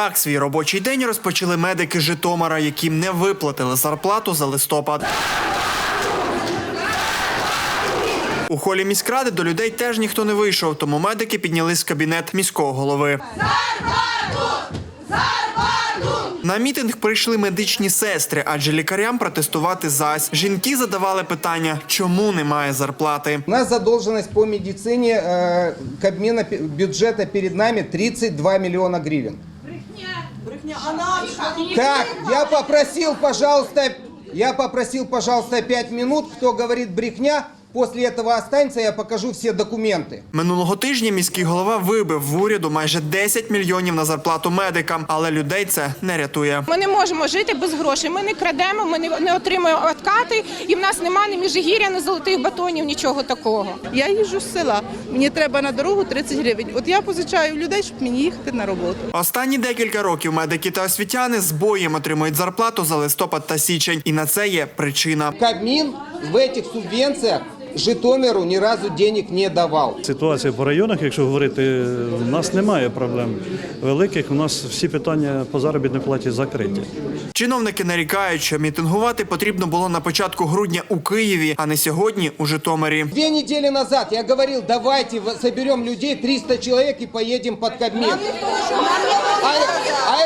Так свій робочий день розпочали медики Житомира, яким не виплатили зарплату за листопад. У холі міськради до людей теж ніхто не вийшов, тому медики піднялись в кабінет міського голови. На мітинг прийшли медичні сестри, адже лікарям протестувати зась. Жінки задавали питання, чому немає зарплати. У нас задолженность по медицине э, Кабмина пе- бюджета перед нами 32 миллиона гривен. Так, я попросил, пожалуйста, я попросил, пожалуйста, 5 минут. Кто говорит брехня, после этого останется, я покажу все документы. Минулого тижня міський голова вибив в уряду майже 10 мільйонів на зарплату медикам, але людей це не рятує. Ми не можемо жити без грошей. Ми не крадемо, ми не, не отримуємо откати, і в нас немає ні міжгір'я, ні золотих батонів, нічого такого. Я їжджу з села. Мені треба на дорогу 30 гривень. От я позичаю в людей, щоб мені їхати на роботу. Останні декілька років медики та освітяни з боєм отримують зарплату за листопад та січень, і на це є причина. Кабмин в этих субвенциях Житомиру ни разу денег не давал. Ситуація по районах, якщо говорити, у нас немає проблем великих. У нас всі питання по заробітній платі закриті. Чиновники нарікають, що мітингувати потрібно було на початку грудня у Києві, а не сьогодні у Житомирі. Две недели назад я говорил, давайте в- соберем людей, 300 человек и поедем под Кабмин. А, а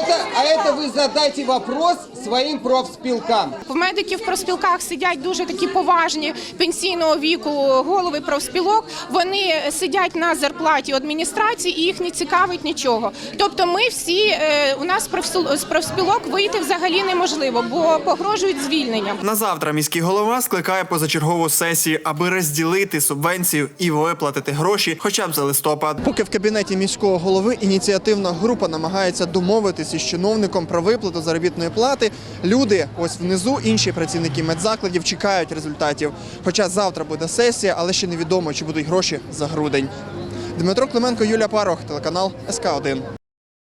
это, а это вы задайте вопрос своим профспилкам. В медиків в профспілках сидять дуже такі поважні пенсійного віку голови профспілок. Вони сидять на зарплаті адміністрації і їх не цікавить нічого. Тобто, ми всі е, у нас з профсіл- з профспілок вийти взагалі неможливо, бо погрожують звільненням. На завтра міський голова скликає позачергову сесію, аби розділити субвенцію і виплатити гроші, хоча б за листопад. Поки в кабінеті міського голови ініціативна група намагається домовитися з чиновником про виплату заробітної плати. Люди, ось внизу, інші працівники медзакладів чекають результатів. Хоча завтра буде сесія, але ще невідомо, чи будуть гроші за грудень. Дмитро Клименко, Юлія Парох, телеканал СК 1